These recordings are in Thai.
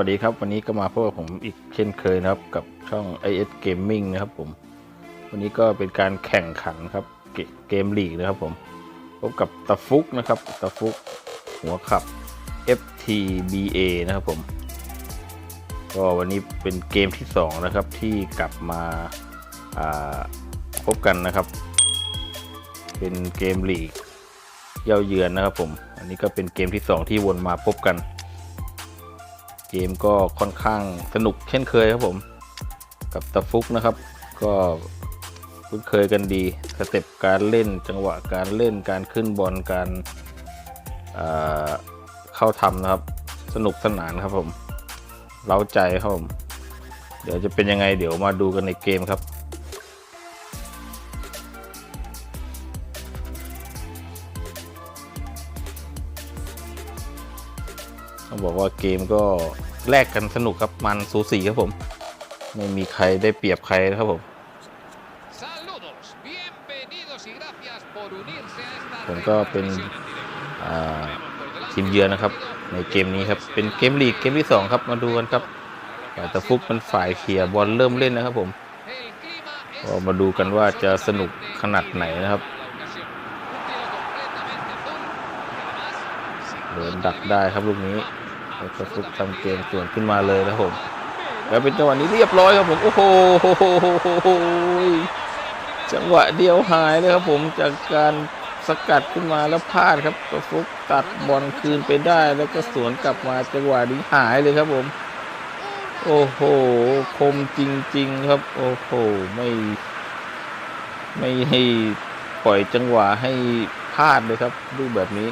สวัสดีครับ วันนี้ก็มาพบกับผมอีกเช่นเคยนะครับ กับช่อง IS Gaming นะครับผม วันนี้ก็เป็นการแข่งขันครับเกมลีกนะครับผมพบกับตะฟุกนะครับตะฟุกหัวขับ FTBA นะครับผม ก็วันนี้เป็นเกมที่ 2 นะครับที่กลับมาาพบกันนะครับ เป็นเกมลีกเย่าเยือนนะครับผม อันนี้ก็เป็นเกมที่ 2 ที่วนมาพบกัน เกมก็ค่อนข้างสนุกเช่นเคยครับผม กับตะฟุกนะครับ ก็คุ้นเคยกันดีสเต็ปการเล่นจังหวะการเล่นการขึ้นบอลการอ่าเข้าทำนะครับ สนุกสนานครับผมเล้าใจครับผมเดี๋ยวจะเป็นยังไงเดี๋ยวมาดูกันในเกมครับต้องบอกว่าเกมก็ แลกกันสนุกครับมันสูสีครับผม ไม่มีใครได้เปรียบใครนะครับผม Saludos, bienvenidos y gracias por unirse a esta ผมก็เป็นอ่าทีมเยือนนะครับ ในเกมนี้ครับเป็นเกมลีกเกมที่ 2 ครับมาดูกันครับแต่ตะฟุกมันฝ่ายเคลียร์บอลเริ่มเล่นนะครับผม El clima es ก็มาดูกันว่าจะสนุกขนาดไหนนะครับ la ocasión. Un tiro completamente azul. Además, sin เดินดักได้ครับลูกนี้ แล้วตะฟุกทำเกมสวนขึ้นมาเลยนะครับผมแล้วเป็นจังหวะนี้เรียบร้อยครับผมโอ้โหจังหวะเดียวหายเลยครับผมจากการสกัดขึ้นมาแล้วพลาดครับตะฟุกตัดบอลคืนไปได้ แล้วก็สวนกลับมาจังหวะนี้หายเลยครับผม โอ้โห คมจริง ๆ ครับ โอ้โหไม่ ไม่ให้ปล่อยจังหวะให้พลาดเลยครับรูแบบนี้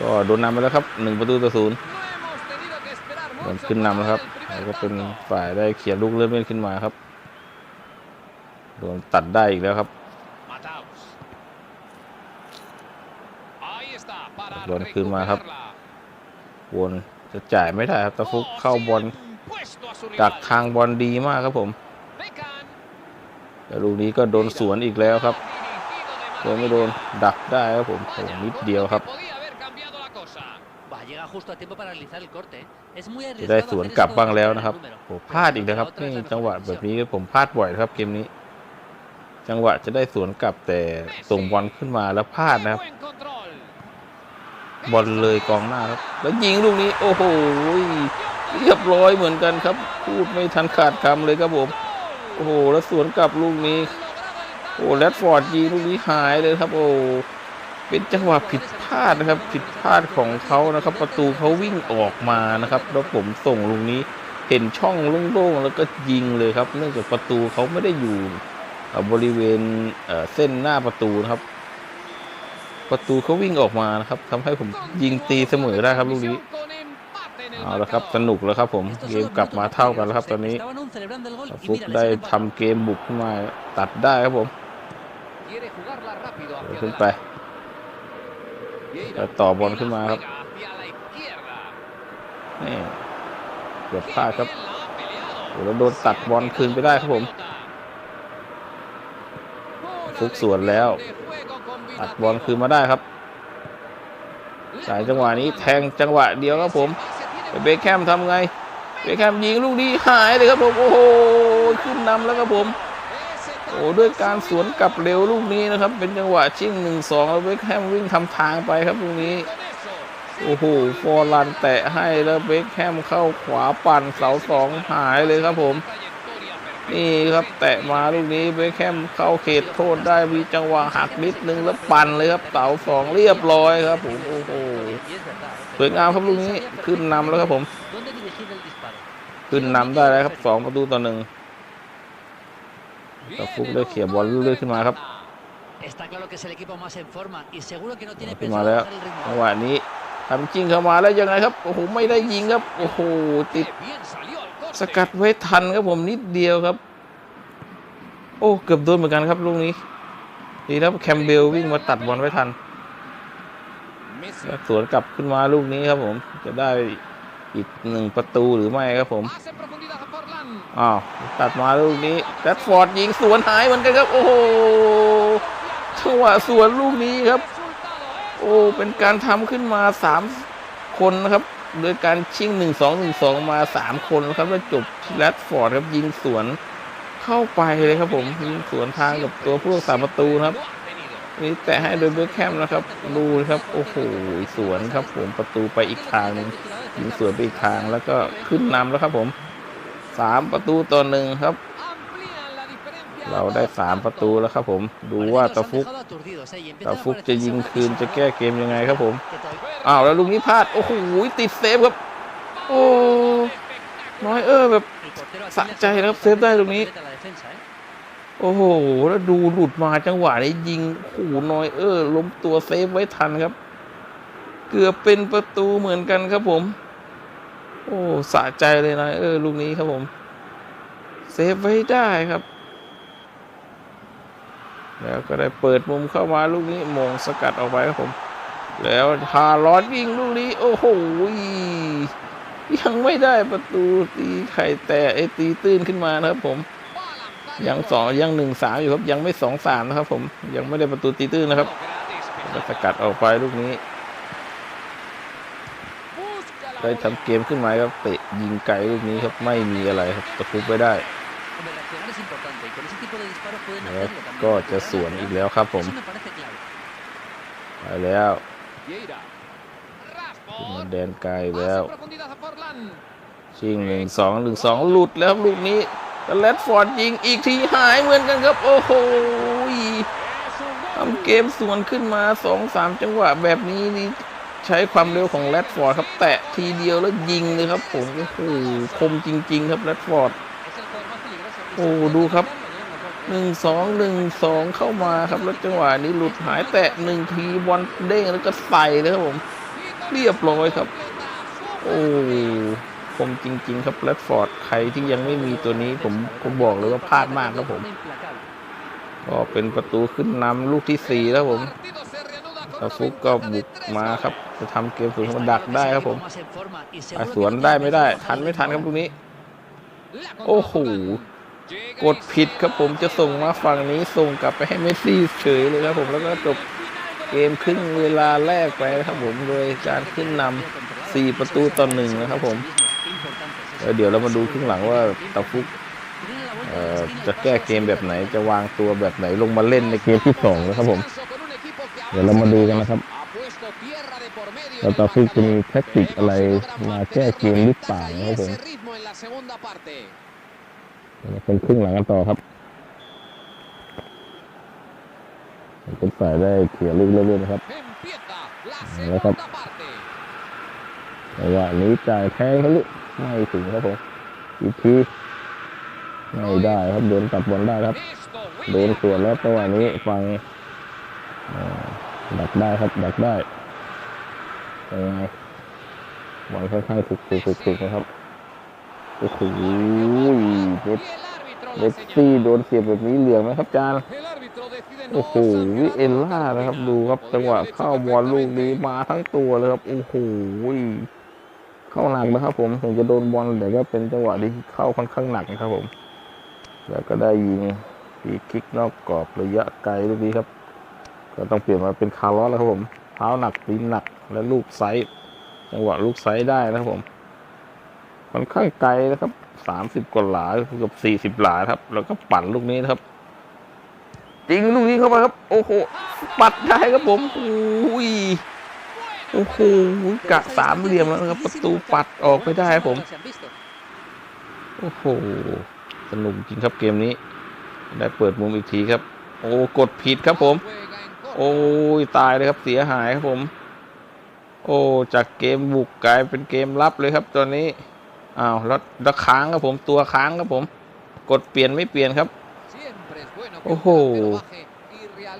ก็โดนนำไปแล้วครับหนึ่งประตูต่อศูนย์โดนขึ้นนำแล้วครับแล้วก็เป็นฝ่ายได้เขียนลูกเริ่มเล่นขึ้นมาครับโดนตัดได้อีกแล้วครับ Mataos. Ahí está, para โดนคืนมาครับวนจะจ่ายไม่ได้ครับตะฟุกเข้าบอลดักทางบอลดีมากครับผมแต่ลูกนี้ก็โดนสวนอีกแล้วครับโดนไม่โดนดักได้ครับผมโอ้นิดเดียวครับ justo a tiempo para realizar el corte. ¿eh? Es muy จะได้ arriesgado สวน hacer กลับ esto บ้างแล้ว con นะครับ el número. โอ้พลาดอีกแล้วครับ Pero นี่ otra es la จังหวะ mejor แบบนี้ decisión. ผมพลาดบ่อยนะครับเกมนี้ จังหวะจะได้สวนกลับแต่ส่งบอลขึ้นมาแล้วพลาดนะครับ Buen control. บอลเลยกองหน้าครับ แล้วยิงลูกนี้ โอ้โหเรียบร้อยเหมือนกันครับ พูดไม่ทันขาดคำเลยครับผม โอ้โห แล้วสวนกลับลูกนี้ โอ้แรดฟอร์ดยิงลูกนี้หายเลยครับ โอ้ เป็นจังหวะผิดพลาดนะครับ ผิดพลาดของเขานะครับ ประตูเขาวิ่งออกมานะครับ แล้วผมส่งลูกนี้เห็นช่องโล่งๆแล้วก็ยิงเลยครับ เนื่องจากประตูเขาไม่ได้อยู่บริเวณเเส้นหน้าประตูนะครับ ประตูเขาวิ่งออกมานะครับทำให้ผมยิงตีเสมอได้ครับลูกนี้เอาละครับสนุกแล้วครับ ผมเกมกลับมาเท่ากันแล้วครับ ตอนนี้ฟุกได้ทำ empatado. เกมบุกขึ้นมาตัดได้ครับผมขึ้นไป แล้วต่อบอลขึ้นมาครับนี่เกือบพลาดครับโอ้แล้วโดนตัดบอลคืนไปได้ครับผม ฟุกส่วนแล้ว ตัดบอลคืนมาได้ครับสายจังหวะนี้แทงจังหวะเดียวครับผมเบคแคมทำไงเบคแคมยิงลูกนี้หายเลยครับผม โอ้โห ขึ้นนำแล้วครับผม โอ้ด้วยการสวนกลับเร็วลูกนี้นะครับ เป็นจังหวะชิ่งหนึ่งสองแล้วเบคแฮมวิ่งทำทางไปครับลูกนี้ โอ้โหฟอร์ลันแตะให้แล้วเบคแฮมเข้าขวาปั่นเสาสองหายเลยครับผมนี่ครับแตะมาลูกนี้เบคแฮมเข้าเขตโทษได้มีจังหวะหักนิดนึงแล้วปั่นเลยครับเสาสองเรียบร้อยครับผมโอ้โหสวยงามครับลูกนี้ขึ้นนำแล้วครับผม ขึ้นนำได้แล้วครับสองประตูต่อหนึ่ง แต่ฟุกได้เขี่ยบอลเรื่อยๆขึ้นมาครับ Está claro que es el equipo más en forma y seguro que no tiene ขึ้นมา pensado แล้ว bajar el ritmo. จังหวะนี้ทำจริงเข้ามาแล้วยังไงครับโอ้โหไม่ได้ยิงครับโอ้โหติด Qué bien salió al corte. สกัดไว้ทันครับผมนิดเดียวครับ โอ้เกือบโดนเหมือนกันครับลูกนี้ดีแล้วแคมเบลวิ่งมาตัดบอลไว้ทัน Messi. แล้วสวนกลับขึ้นมาลูกนี้ครับผมจะได้อีกหนึ่งประตูหรือไม่ครับผม อ้าวตัดมาลูกนี้แรดฟอร์ดยิงสวนหายเหมือนกันครับ โอ้โหจังหวะสวนลูกนี้ครับ โอ้เป็นการทำขึ้นมาสามคนนะครับ โดยการชิงหนึ่งสองหนึ่งสองมาสามคนครับแล้วจบแรดฟอร์ดครับยิงสวนเข้าไปเลยครับผมยิงสวนทางกับตัวผู้รักษาประตูครับนี่แตะให้โดยเบคแคมนะครับ ดูนะครับ โอ้โห สวนครับผมประตูไปอีกทางหนึงยิงสวนไปอีกทางแล้วก็ขึ้นนำแล้วครับผม สามประตูต่อหนึ่งครับ Amplían la diferencia. เราได้สามประตูแล้วครับผม ดูว่าตะฟุกตะฟุกจะยิงคืนจะแก้เกมยังไงครับผม อ้าวแล้วลูกนี้พลาด โอ้โหติดเซฟครับ โอ้น้อยเออแบบสะใจนะครับเซฟได้ตรงนี้ โอ้โห แล้วดูหลุดมาจังหวะนี้ยิงโอ้โหน้อยเออล้มตัวเซฟไว้ทันครับ เกือบเป็นประตูเหมือนกันครับผม โอ้สะใจเลยนะ เออ ลูกนี้ครับผม เซฟไว้ได้ครับ แล้วก็ได้เปิดมุมเข้ามาลูกนี้มงสกัดออกไปครับผม แล้วฮาร้อนยิงลูกนี้ โอ้โหยังไม่ได้ประตูตีไข่แต่ไอตีตื้นขึ้นมานะครับผม ยังสองยังหนึ่งสามอยู่ครับ ยังไม่สองสามนะครับผมยังไม่ได้ประตูตีตื้นนะครับสกัดออกไปลูกนี้ ได้ทำเกมขึ้นมาครับเตะยิงไกลลูกนี้ครับไม่มีอะไรครับตะคุบไว้ได้แล้วก็จะสวนอีกแล้วครับผมไปแล้วมาแดนไกลแล้วชิงหนึ่งสองหนึ่งสองหลุดแล้วลูกนี้แล้วแรดฟอร์ดยิงอีกทีหายเหมือนกันครับ โอ้โหทำเกมสวนขึ้นมาสองสามจังหวะแบบนี้นี่ ใช้ความเร็วของแรดฟอร์ดครับ แตะทีเดียวแล้วยิงเลยครับ ผมโอ้โหคมจริง ๆ ครับแรดฟอร์ดโอ้ดูครับหนึ่งสองหนึ่งสองเข้ามาครับแล้วจังหวะนี้หลุดหายแตะหนึ่งทีบอลเด้งแล้วก็ใส่เลยครับผมเรียบร้อยครับ โอ้คมจริง ๆ ครับแรดฟอร์ดใครที่ยังไม่มีตัวนี้ผมผมบอกเลยว่าพลาดมากครับผม ก็เป็นประตูขึ้นนำลูกที่สี่แล้วผม Partido se reanuda con ตาฟุกก็บุกมาครับ จะทำเกมสวนมาดักได้ครับผมสวนได้ไม่ได้ ทันไม่ทันครับลูกนี้ โอ้โหกดผิดครับผมจะส่งมาฝั่งนี้ส่งกลับไปให้เมสซี่เฉยเลยครับผมแล้วก็จบเกมครึ่งเวลาแรกไปนะครับผมโดยการขึ้นนำสี่ประตูต่อหนึ่งนะครับผมเดี๋ยวเรามาดูครึ่งหลังว่าตาฟุกจะแก้เกมแบบไหนจะวางตัวแบบไหนลงมาเล่นในเกมที่สองนะครับผม เดี๋ยวเรามาดูกันนะครับ ha puesto tierra de por medio แล้ว en ตา el ฟุกจะมี marcador. แท็กติกอะไร Veremos si logra มาแก้ mantener เกมหรือเปล่า ventaja นะครับ y ผม ese ritmo en la segunda parte. เป็นครึ่งหลังกันต่อครับเป็นฝ่ายได้เขี่ยลูกเรื่อยๆนะครับ Empieza la Ahora está. segunda parte. จังหวะนี้จ่ายแทงเขาลุกไม่ถึงครับผมอีกทีไม่ได้ครับโดนตัดบอลได้ครับ Esto, โดน William. ส่วนแล้วจังหวะนี้ฟังเอ่อ ดักได้ครับ ดักได้ยังไงบอลค่อนข้างถูกถูกถูกถูกนะครับโอ้โหเม็ด Y el árbitro เมสซี่โดนเสียบแบบนี้เหลืองไหมครับจานโอ้โหวิเอลล่านะครับดูครับจังหวะเข้าบอลลูกนี้มาทั้งตัวเลยครับโอ้โหเข้าหนักนะครับ ผมถึงจะโดนบอลแต่ก็เป็นจังหวะที่เข้าค่อนข้างหนักนะครับผม แล้วก็ได้ยิงฟรีคิกนอกกรอบระยะไกลลูกนี้ครับ ก็ต้องเปลี่ยนมาเป็นคาร์ลอสแล้วครับผมเท้าหนักตีนหนักและลูกไซส์จังหวะลูกไซส์ได้นะครับผมค่อนข้างไกลนะครับสามสิบกว่าหลาเกือบสี่สิบหลาครับ แล้วก็ปั่นลูกนี้นะครับจริงลูกนี้เข้ามาครับ โอ้โหปัดได้ครับผมโอ้ยโอ้โหกะสามเหลี่ยมแล้วครับ ประตูปัดออกไปได้ครับผม โอ้โหสนุกจริงครับเกมนี้ ได้เปิดมุมอีกทีครับ โอ้กดผิดครับผม โอ้ยตายเลยครับเสียหายครับผม โอ้จากเกมบุกกลายเป็นเกมรับเลยครับตอนนี้อ้าวแล้วแล้วค้างครับผมตัวค้างครับผม กดเปลี่ยนไม่เปลี่ยนครับ โอ้โห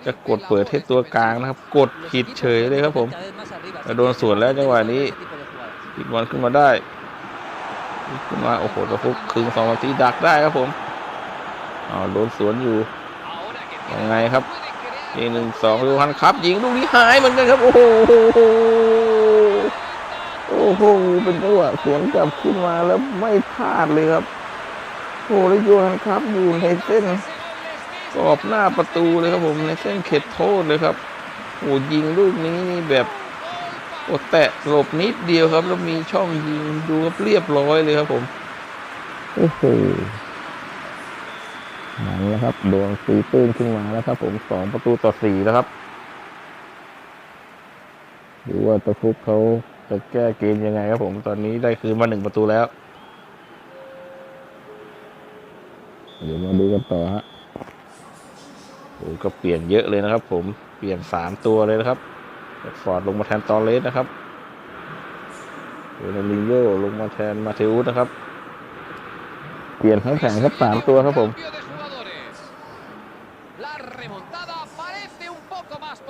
จะกดเปิดให้ตัวกลางนะครับ กดผิดเฉยเลยครับผมโดนสวนแล้วจังหวะนี้ อีกบอลขึ้นมาได้ขึ้นมาโอ้โหตะฟุกคึงสองนาทีดักได้ครับผมอ้าวโดนสวนอยู่ยังไงครับ puede crear อีกหนึ่งสองดูฮันครับ ยิงลูกนี้หายเหมือนกันครับ โอ้โหโอ้โหเป็นจังหวะสวนกลับขึ้นมาแล้วไม่พลาดเลยครับโอ้โหแล้วโยฮันครับอยู่ในเส้นกรอบหน้าประตูเลยครับผมในเส้นเขตโทษเลยครับโอ้ยิงลูกนี้นี่แบบโอ้แตะหลบนิดเดียวครับ แล้วมีช่องยิงดูครับเรียบร้อยเลยครับผม โอ้โห หนั่นแหละครับโดนตีตื้นขึ้นมาแล้วครับ ผมสองประตูต่อสี่แล้วครับดูว่าตะฟุกเขาจะแก้เกมยังไงครับผมตอนนี้ได้คืนมาหนึ่งประตูแล้ว เดี๋ยวมาดูกันต่อฮะโอ้ก็เปลี่ยนเยอะเลยนะครับ ผมเปลี่ยนสามตัวเลยนะครับฟอร์ดลงมาแทนตอเลสนะครับโรนัลดินโยลงมาแทนมาเทอุสนะครับ เปลี่ยนทั้งแผงครับสามตัวครับผม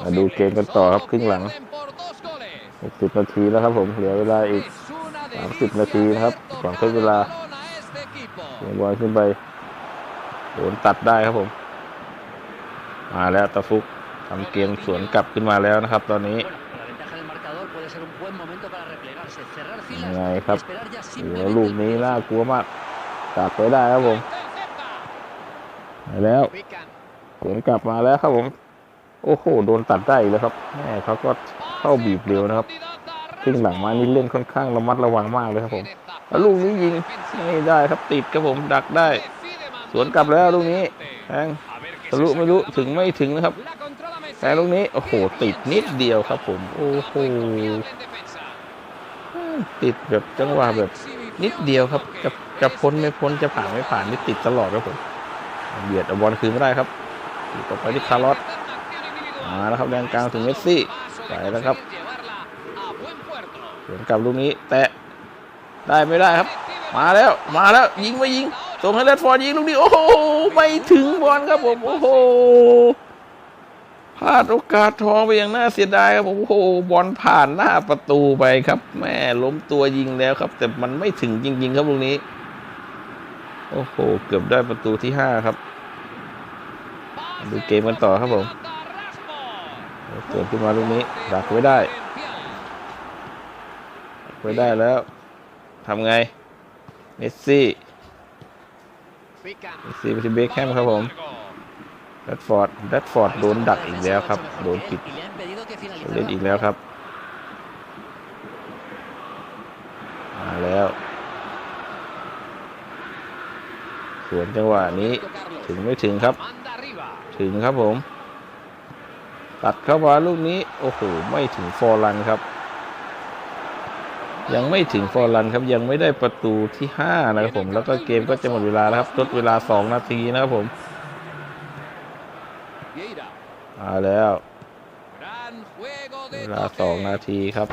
าดูเกมกันต่อครับครึ่งหลัง 60 นาทีแล้วครับผมเหลือเวลาอีก 30 นาทีนะครับก่อนทดเวลาเบอลขึ้นไปโดนตัดได้ครับผม มาแล้วตะฟุกทำเกมสวนกลับขึ้นมาแล้วนะครับ ตอนนี้ยังไงครับเหลือลูกนี้น่ากลัวมากตัดไปได้ครับผมมาแล้วสวนกลับมาแล้วครับผม โอ้โห โดนตัดได้อีกแล้วครับแม่เขาก็เข้าบีบเร็วนะครับครึ่งหลังมานี่เล่นค่อนข้างระมัดระวังมากเลยครับผมแล้วลูกนี้ยิงไม่ได้ครับติดครับผมดักได้ สวนกลับแล้วลูกนี้แทงทะลุไม่รู้ถึงไม่ถึงนะครับ แต่ลูกนี้โอ้โห ติดนิดเดียวครับผมโอ้โหติดแบบจังหวะแบบนิดเดียวครับ จะจะพ้นไม่พ้นจะผ่านไม่ผ่านนี่ติดตลอดครับผมเบียดอบอลคืนไม่ได้ครับติดต่อไปที่คาร์ลอส มาแล้วครับแดนกลางถึงเมสซี่ไปแล้วครับสวนกลับลูกนี้ แตะได้ไม่ได้ครับ มาแล้วมาแล้วยิงไม่ยิงส่งให้เลดฟอร์ดยิงลูกนี้โอ้โหไม่ถึงบอลครับผมโอ้โหพลาดโอกาสทองไปอย่างน่าเสียดายครับผมโอ้โหบอลผ่านหน้าประตูไปครับ แม่ล้มตัวยิงแล้วครับ แต่มันไม่ถึงจริง ๆ ครับลูกนี้ โอ้โห เกือบได้ประตูที่ห้าครับ ดูเกมกันต่อครับผม สวนขึ้นมาลูกนี้ดักไว้ได้ดักไว้ได้แล้วทำไงเมสซี่เมสซี่ไปที่เบคแฮมครับผมแรดฟอร์ดแรดฟอร์ดโดนดักอีกแล้วครับ โดนปิดเล่นอีกแล้วครับมาแล้วสวนจังหวะนี้ถึงไม่ถึงครับ ถึงครับผม ตัดเข้ามาลูกนี้ โอ้โห ไม่ถึงฟอร์ลันครับ ยังไม่ถึงฟอร์ลันครับ ยังไม่ได้ประตูที่ห้านะครับผม แล้วก็เกมก็จะหมดเวลาแล้วครับทดเวลาสองนาทีนะครับผมมาแล้วเวลา toque. สองนาทีครับ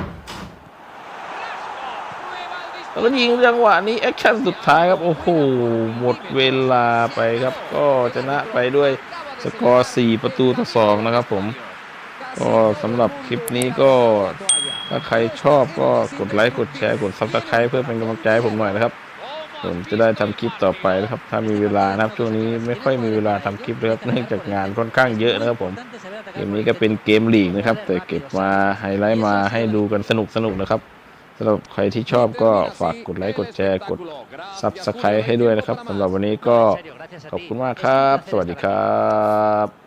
แล้วยิงจังหวะนี้แอคชั่นสุดท้ายครับ โอ้โห หมดเวลาไปครับ ก็ชนะไปด้วยสกอร์ 4 ประตูต่อ 2 นะครับผม ก็สำหรับคลิปนี้ก็ถ้าใครชอบก็กดไลค์กดแชร์กดซับสไคร b e เพื่อเป็นกำลังใจให้ผมหน่อยนะครับผมจะได้ทำคลิปต่อไปนะครับ ถ้ามีเวลานะครับ ช่วงนี้ไม่ค่อยมีเวลาทำคลิปเลยครับเนื่องจากงานค่อนข้างเยอะนะครับผมเกมนี้ก็เป็นเกมลีกนะครับ แต่เก็บมาไฮไลท์มาให้ดูกันสนุกสนุกนะครับสำหรับใครที่ชอบก็ฝากกดไลค์กดแชร์กดซับสไคร b e ให้ด้วยนะครับสำหรับวันนี้ก็ขอบคุณมากครับ สวัสดีครับ